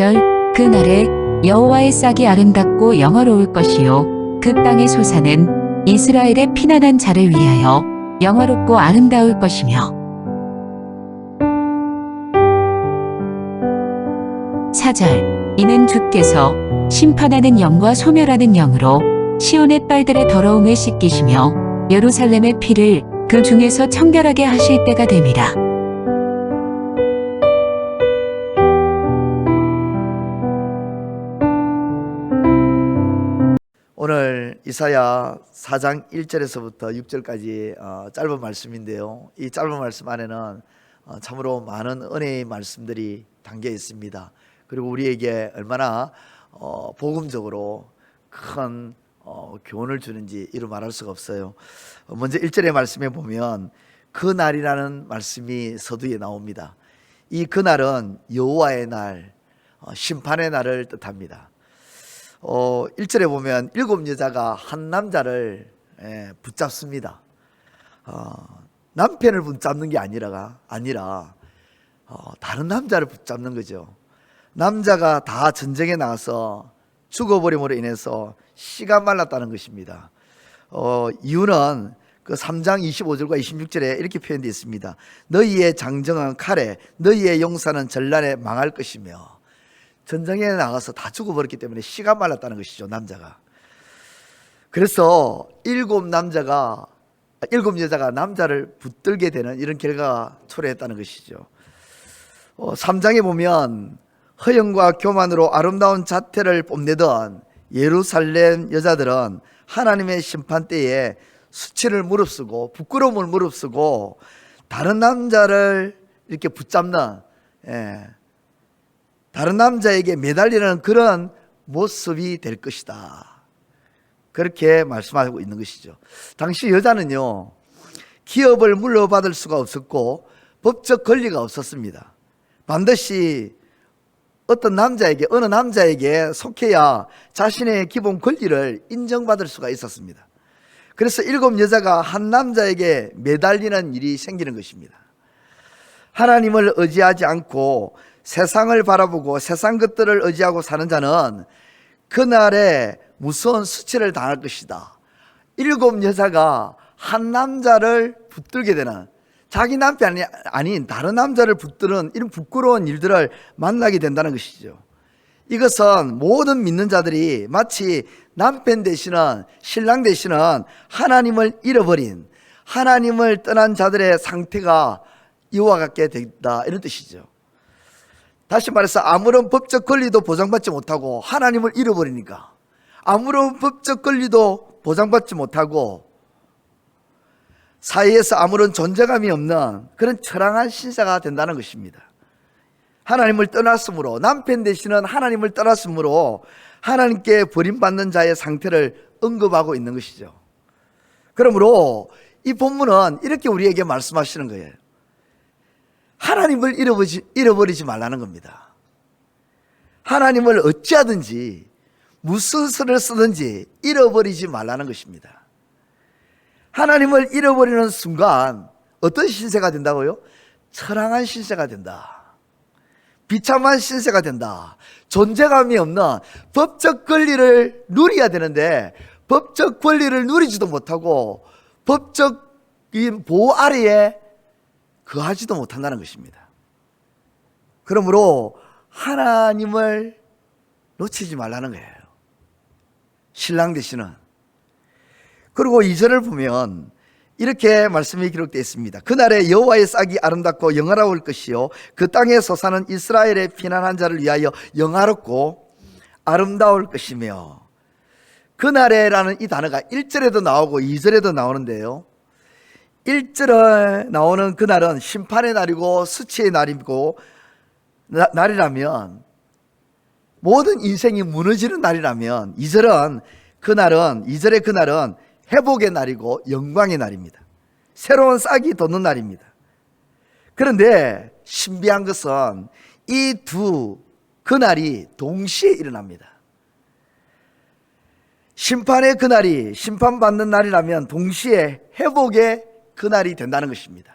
2절 그 날에 여호와의 싹이 아름답고 영화로울 것이요 그 땅의 소사는 이스라엘의 피난한 자를 위하여 영화롭고 아름다울 것이며 4절 이는 주께서 심판하는 영과 소멸하는 영으로 시온의 딸들의 더러움을 씻기시며 예루살렘의 피를 그 중에서 청결하게 하실 때가 됨이라. 이사야 4장 1절에서부터 6절까지 어, 짧은 말씀인데요. 이 짧은 말씀 안에는 어, 참으로 많은 은혜의 말씀들이 담겨 있습니다. 그리고 우리에게 얼마나 어, 복음적으로 큰 어, 교훈을 주는지 이루 말할 수가 없어요. 어, 먼저 1절의 말씀에 보면 그 날이라는 말씀이 서두에 나옵니다. 이 그날은 여호와의 날, 어, 심판의 날을 뜻합니다. 어, 1절에 보면 일곱 여자가 한 남자를 예, 붙잡습니다. 어, 남편을 붙잡는 게 아니라가 아니라 어, 다른 남자를 붙잡는 거죠. 남자가 다 전쟁에 나가서 죽어버림으로 인해서 씨가 말랐다는 것입니다. 어, 이유는 그 3장 25절과 26절에 이렇게 표현되어 있습니다. 너희의 장정한 칼에 너희의 용사는 전란에 망할 것이며 전쟁에 나가서 다 죽어버렸기 때문에 씨가 말랐다는 것이죠 남자가. 그래서 일곱 남자가 일곱 여자가 남자를 붙들게 되는 이런 결과가 초래했다는 것이죠. 어, 3장에 보면 허영과 교만으로 아름다운 자태를 뽐내던 예루살렘 여자들은 하나님의 심판 때에 수치를 무릅쓰고 부끄러움을 무릅쓰고 다른 남자를 이렇게 붙잡는 예, 다른 남자에게 매달리는 그런 모습이 될 것이다. 그렇게 말씀하고 있는 것이죠. 당시 여자는요, 기업을 물려받을 수가 없었고, 법적 권리가 없었습니다. 반드시 어떤 남자에게, 어느 남자에게 속해야 자신의 기본 권리를 인정받을 수가 있었습니다. 그래서 일곱 여자가 한 남자에게 매달리는 일이 생기는 것입니다. 하나님을 의지하지 않고 세상을 바라보고 세상 것들을 의지하고 사는 자는 그날에 무서운 수치를 당할 것이다. 일곱 여자가 한 남자를 붙들게 되는 자기 남편이 아닌 다른 남자를 붙드는 이런 부끄러운 일들을 만나게 된다는 것이죠. 이것은 모든 믿는 자들이 마치 남편 되시는 신랑 되시는 하나님을 잃어버린 하나님을 떠난 자들의 상태가 이와 같게 된다 이런 뜻이죠. 다시 말해서 아무런 법적 권리도 보장받지 못하고 하나님을 잃어버리니까 아무런 법적 권리도 보장받지 못하고 사회에서 아무런 존재감이 없는 그런 처량한 신사가 된다는 것입니다. 하나님을 떠났으므로 남편 되시는 하나님을 떠났으므로 하나님께 버림받는 자의 상태를 언급하고 있는 것이죠. 그러므로 이 본문은 이렇게 우리에게 말씀하시는 거예요. 하나님을 잃어버리지, 잃어버리지 말라는 겁니다. 하나님을 어찌하든지 무슨 수를 쓰든지 잃어버리지 말라는 것입니다. 하나님을 잃어버리는 순간 어떤 신세가 된다고요? 처량한 신세가 된다. 비참한 신세가 된다. 존재감이 없는 법적 권리를 누려야 되는데 법적 권리를 누리지도 못하고 법적 보호 아래에 거하지도 못한다는 것입니다. 그러므로 하나님을 놓치지 말라는 거예요. 신랑 되시는. 그리고 이절을 보면 이렇게 말씀이 기록되어 있습니다. 그날에 여호와의 싹이 아름답고 영화로울 것이요 그 땅에 솟아는 이스라엘의 피난한 자를 위하여 영화롭고 아름다울 것이며 그날에라는 이 단어가 1절에도 나오고 2절에도 나오는데요. 1절에 나오는 그날은 심판의 날이고 수치의 날이고 나, 날이라면 모든 인생이 무너지는 날이라면 2절은 그날은 2절의 그날은 회복의 날이고 영광의 날입니다. 새로운 싹이 돋는 날입니다. 그런데 신비한 것은 이 두 그날이 동시에 일어납니다. 심판의 그날이 심판받는 날이라면 동시에 회복의 그날이 된다는 것입니다.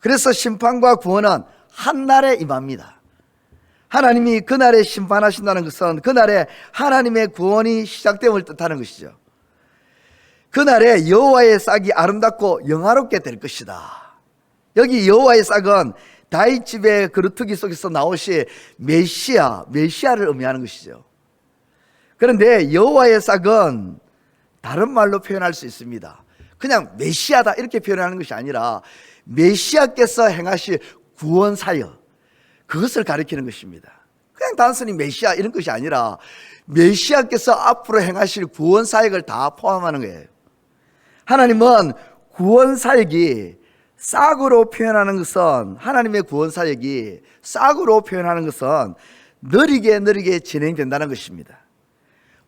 그래서 심판과 구원은 한 날에 임합니다. 하나님이 그날에 심판하신다는 것은 그날에 하나님의 구원이 시작됨을 뜻하는 것이죠. 그날에 여호와의 싹이 아름답고 영화롭게 될 것이다. 여기 여호와의 싹은 다윗 집의 그루트기 속에서 나오시 메시아, 메시아를 의미하는 것이죠. 그런데 여호와의 싹은 다른 말로 표현할 수 있습니다. 그냥 메시아다 이렇게 표현하는 것이 아니라 메시아께서 행하실 구원 사역 그것을 가리키는 것입니다. 그냥 단순히 메시아 이런 것이 아니라 메시아께서 앞으로 행하실 구원 사역을 다 포함하는 거예요. 하나님은 구원 사역이 싹으로 표현하는 것은 하나님의 구원 사역이 싹으로 표현하는 것은 느리게 느리게 진행된다는 것입니다.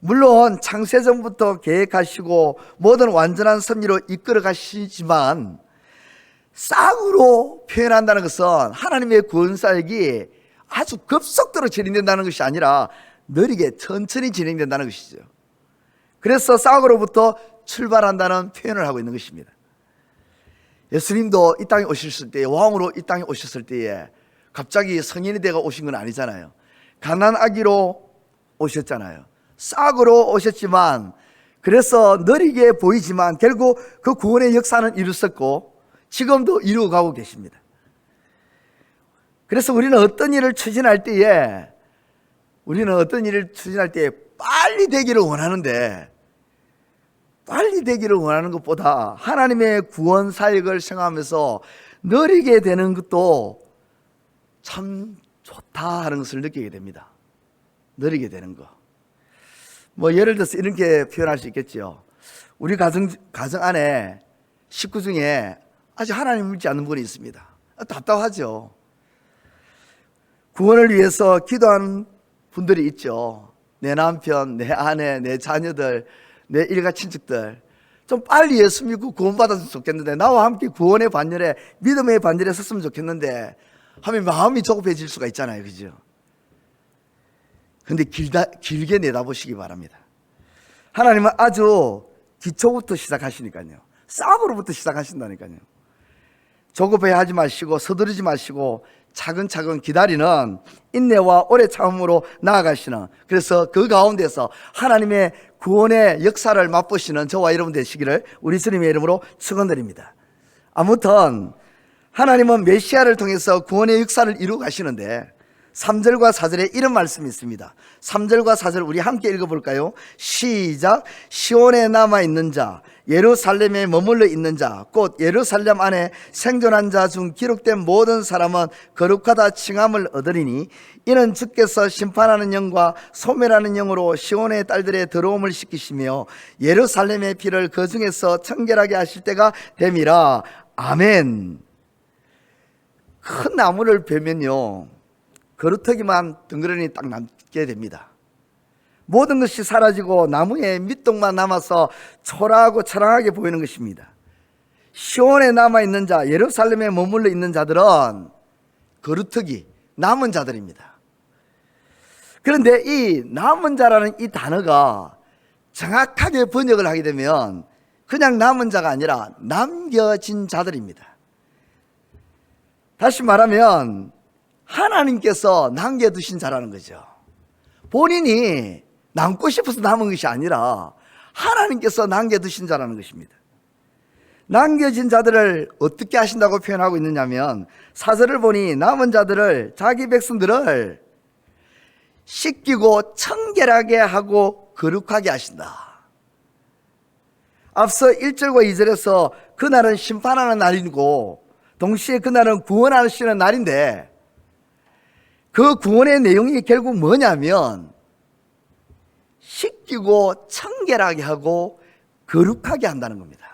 물론 창세전부터 계획하시고 모든 완전한 섭리로 이끌어 가시지만 싹으로 표현한다는 것은 하나님의 구원 사역이 아주 급속도로 진행된다는 것이 아니라 느리게 천천히 진행된다는 것이죠. 그래서 싹으로부터 출발한다는 표현을 하고 있는 것입니다. 예수님도 이 땅에 오셨을 때 왕으로 이 땅에 오셨을 때에 갑자기 성인이 되어 오신 건 아니잖아요. 가난 아기로 오셨잖아요. 싹으로 오셨지만 그래서 느리게 보이지만 결국 그 구원의 역사는 이루었고 지금도 이루어가고 계십니다. 그래서 우리는 어떤 일을 추진할 때에 우리는 어떤 일을 추진할 때에 빨리 되기를 원하는데 빨리 되기를 원하는 것보다 하나님의 구원 사역을 생각하면서 느리게 되는 것도 참 좋다 하는 것을 느끼게 됩니다. 느리게 되는 거. 뭐 예를 들어서 이렇게 표현할 수 있겠죠. 우리 가정 가정 안에 식구 중에 아직 하나님 믿지 않는 분이 있습니다. 답답하죠. 구원을 위해서 기도하는 분들이 있죠. 내 남편, 내 아내, 내 자녀들, 내 일가 친척들. 좀 빨리 예수 믿고 구원받았으면 좋겠는데, 나와 함께 구원의 반열에, 믿음의 반열에 섰으면 좋겠는데, 하면 마음이 조급해질 수가 있잖아요. 그죠? 근데 길다, 길게 내다보시기 바랍니다. 하나님은 아주 기초부터 시작하시니까요. 싹으로부터 시작하신다니까요. 조급해 하지 마시고 서두르지 마시고 차근차근 기다리는 인내와 오래 참음으로 나아가시는 그래서 그 가운데서 하나님의 구원의 역사를 맛보시는 저와 여러분 되시기를 우리 주님의 이름으로 축원드립니다. 아무튼 하나님은 메시아를 통해서 구원의 역사를 이루어 가시는데 3절과 4절에 이런 말씀이 있습니다. 3절과 4절 우리 함께 읽어볼까요? 시작. 시온에 남아있는 자, 예루살렘에 머물러 있는 자, 곧 예루살렘 안에 생존한 자 중 기록된 모든 사람은 거룩하다 칭함을 얻으리니 이는 주께서 심판하는 영과 소멸하는 영으로 시온의 딸들의 더러움을 시키시며 예루살렘의 피를 그 중에서 청결하게 하실 때가 됨이라. 아멘. 큰 나무를 베면요. 거루터기만 덩그러니 딱 남게 됩니다. 모든 것이 사라지고 나무에 밑동만 남아서 초라하고 처량하게 보이는 것입니다. 시온에 남아 있는 자, 예루살렘에 머물러 있는 자들은 거루터기, 남은 자들입니다. 그런데 이 남은 자라는 이 단어가 정확하게 번역을 하게 되면 그냥 남은 자가 아니라 남겨진 자들입니다. 다시 말하면 하나님께서 남겨두신 자라는 거죠. 본인이 남고 싶어서 남은 것이 아니라 하나님께서 남겨두신 자라는 것입니다. 남겨진 자들을 어떻게 하신다고 표현하고 있느냐면 사절을 보니 남은 자들을 자기 백성들을 씻기고 청결하게 하고 거룩하게 하신다. 앞서 1절과 2절에서 그날은 심판하는 날이고 동시에 그날은 구원하시는 날인데 그 구원의 내용이 결국 뭐냐면 씻기고 청결하게 하고 거룩하게 한다는 겁니다.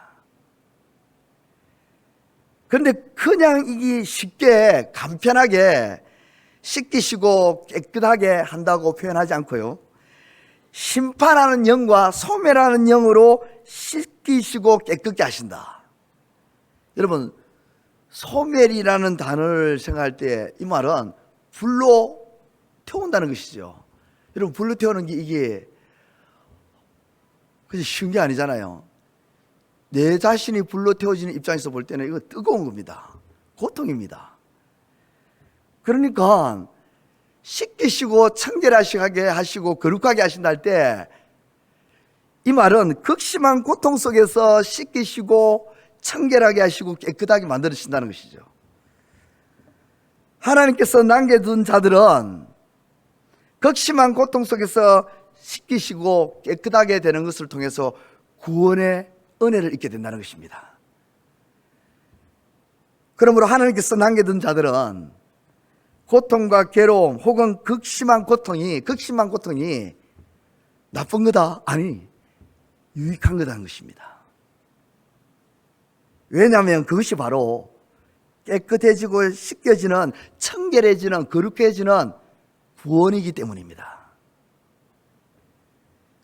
그런데 그냥 이게 쉽게 간편하게 씻기시고 깨끗하게 한다고 표현하지 않고요. 심판하는 영과 소멸하는 영으로 씻기시고 깨끗게 하신다. 여러분, 소멸이라는 단어를 생각할 때 이 말은 불로 태운다는 것이죠. 여러분, 불로 태우는 게 이게 쉬운 게 아니잖아요. 내 자신이 불로 태워지는 입장에서 볼 때는 이거 뜨거운 겁니다. 고통입니다. 그러니까 씻기시고 청결하시게 하시고 거룩하게 하신다 할 때 이 말은 극심한 고통 속에서 씻기시고 청결하게 하시고 깨끗하게 만들어주신다는 것이죠. 하나님께서 남겨둔 자들은 극심한 고통 속에서 씻기시고 깨끗하게 되는 것을 통해서 구원의 은혜를 잊게 된다는 것입니다. 그러므로 하나님께서 남겨둔 자들은 고통과 괴로움 혹은 극심한 고통이 극심한 고통이 나쁜 거다 아니 유익한 거다는 것입니다. 왜냐하면 그것이 바로 깨끗해지고 씻겨지는 청결해지는 거룩해지는 구원이기 때문입니다.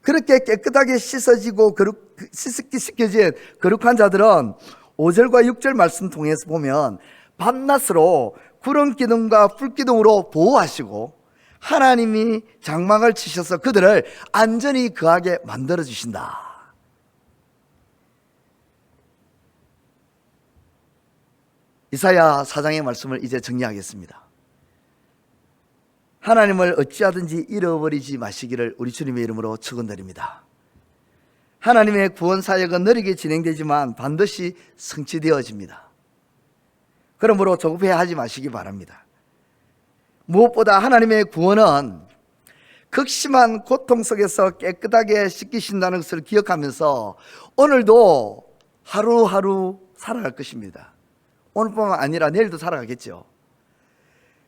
그렇게 깨끗하게 씻어지고 거룩, 씻기 씻겨진 거룩한 자들은 5절과 6절 말씀 통해서 보면 밤낮으로 구름 기둥과 불 기둥으로 보호하시고 하나님이 장막을 치셔서 그들을 안전히 거하게 만들어 주신다. 이사야 사장의 말씀을 이제 정리하겠습니다. 하나님을 어찌하든지 잃어버리지 마시기를 우리 주님의 이름으로 축원드립니다. 하나님의 구원 사역은 느리게 진행되지만 반드시 성취되어집니다. 그러므로 조급해하지 마시기 바랍니다. 무엇보다 하나님의 구원은 극심한 고통 속에서 깨끗하게 씻기신다는 것을 기억하면서 오늘도 하루하루 살아갈 것입니다. 오늘뿐만 아니라 내일도 살아가겠죠.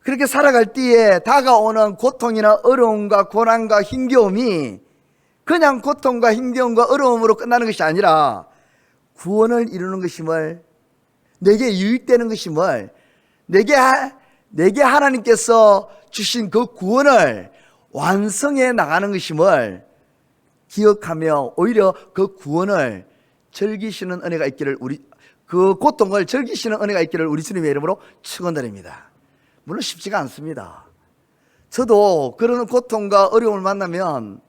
그렇게 살아갈 때에 다가오는 고통이나 어려움과 고난과 힘겨움이 그냥 고통과 힘겨움과 어려움으로 끝나는 것이 아니라 구원을 이루는 것임을 내게 유익되는 것임을 내게 하- 내게 하나님께서 주신 그 구원을 완성해 나가는 것임을 기억하며 오히려 그 구원을 즐기시는 은혜가 있기를 우리 그 고통을 즐기시는 은혜가 있기를 우리 주님의 이름으로 축원드립니다. 물론 쉽지가 않습니다. 저도 그런 고통과 어려움을 만나면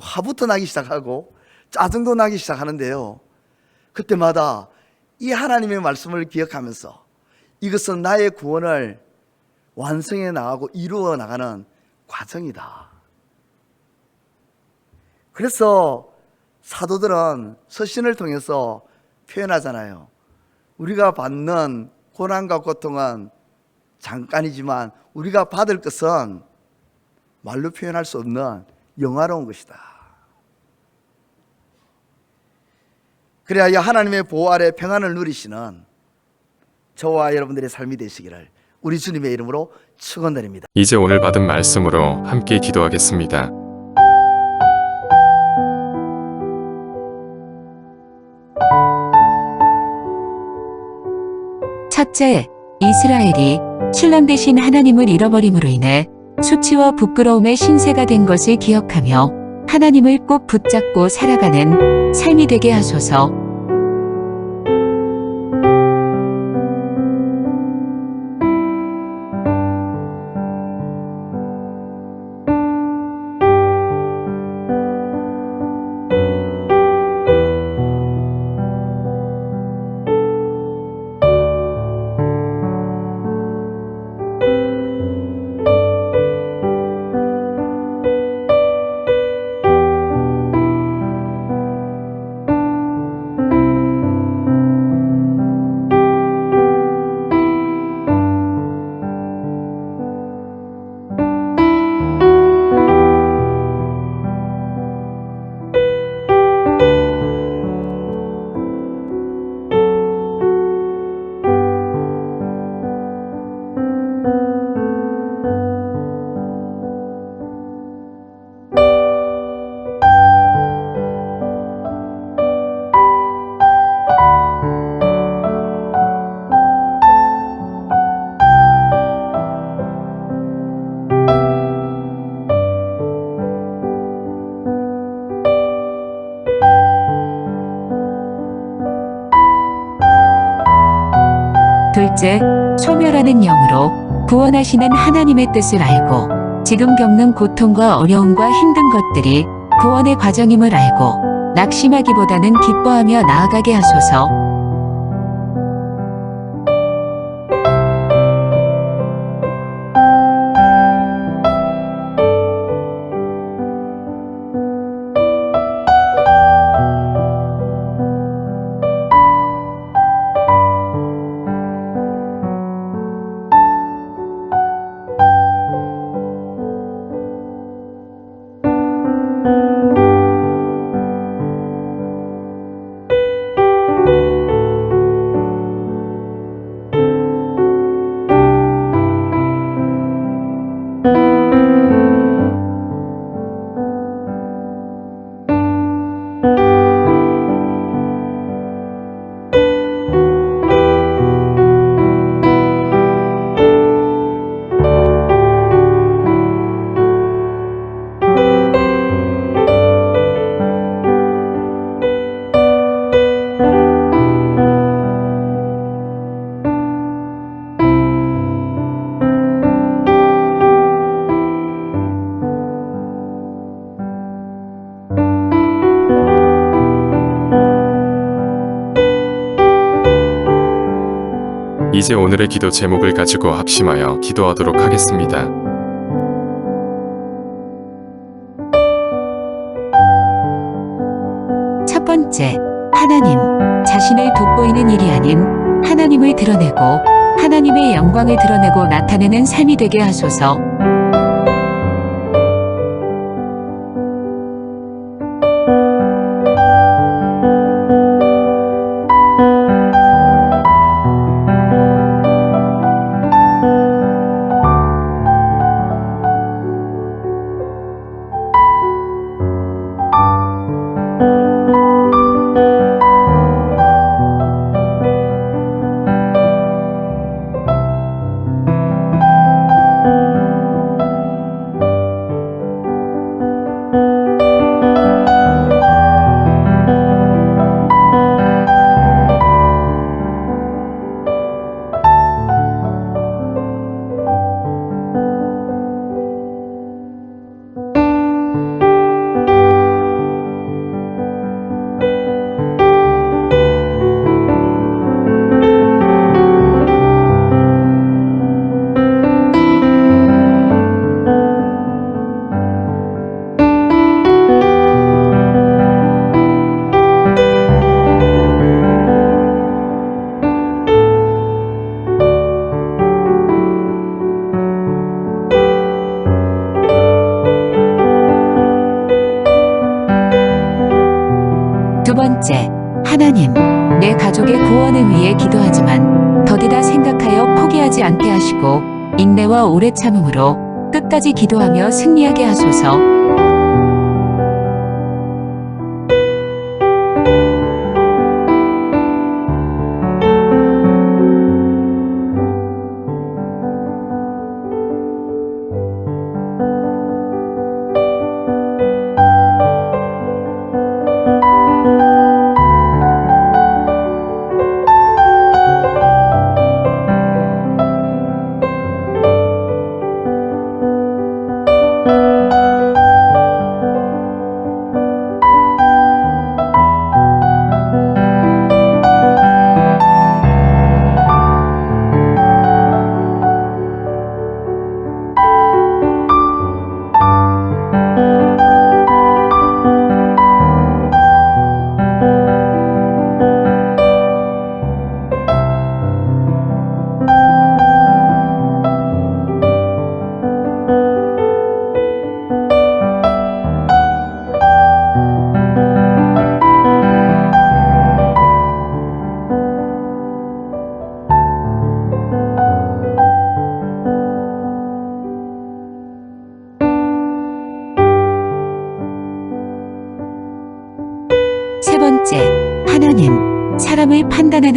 화부터 나기 시작하고 짜증도 나기 시작하는데요. 그때마다 이 하나님의 말씀을 기억하면서 이것은 나의 구원을 완성해 나가고 이루어 나가는 과정이다. 그래서 사도들은 서신을 통해서 표현하잖아요. 우리가 받는 고난과 고통은 잠깐이지만 우리가 받을 것은 말로 표현할 수 없는 영화로운 것이다. 그래야 하나님의 보호 아래 평안을 누리시는 저와 여러분들의 삶이 되시기를 우리 주님의 이름으로 축원드립니다. 이제 오늘 받은 말씀으로 함께 기도하겠습니다. 첫째, 이스라엘이 신랑 대신 하나님을 잃어버림으로 인해 수치와 부끄러움의 신세가 된 것을 기억하며 하나님을 꼭 붙잡고 살아가는 삶이 되게 하소서. 둘째, 소멸하는 영으로 구원하시는 하나님의 뜻을 알고 지금 겪는 고통과 어려움과 힘든 것들이 구원의 과정임을 알고 낙심하기보다는 기뻐하며 나아가게 하소서. 이제 오늘의 기도 제목을 가지고 합심하여 기도하도록 하겠습니다. 첫 번째, 하나님, 자신을 돋보이는 일이 아닌 하나님을 드러내고 하나님의 영광을 드러내고 나타내는 삶이 되게 하소서. 참음으로 끝까지 기도하며 승리하게 하소서.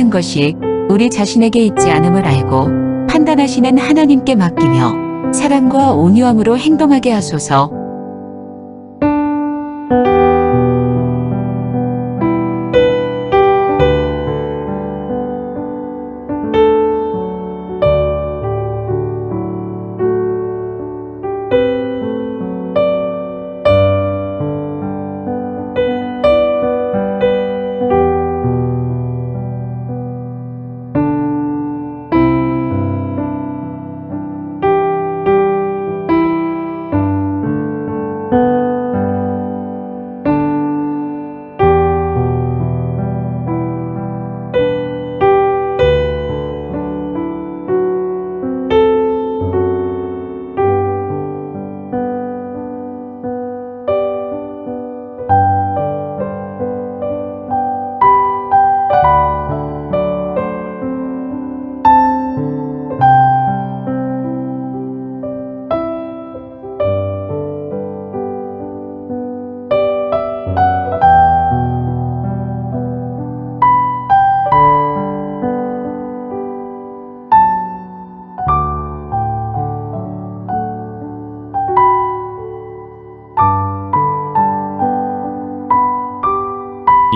하는 것이 우리 자신에게 있지 않음을 알고 판단하시는 하나님께 맡기며 사랑과 온유함으로 행동하게 하소서.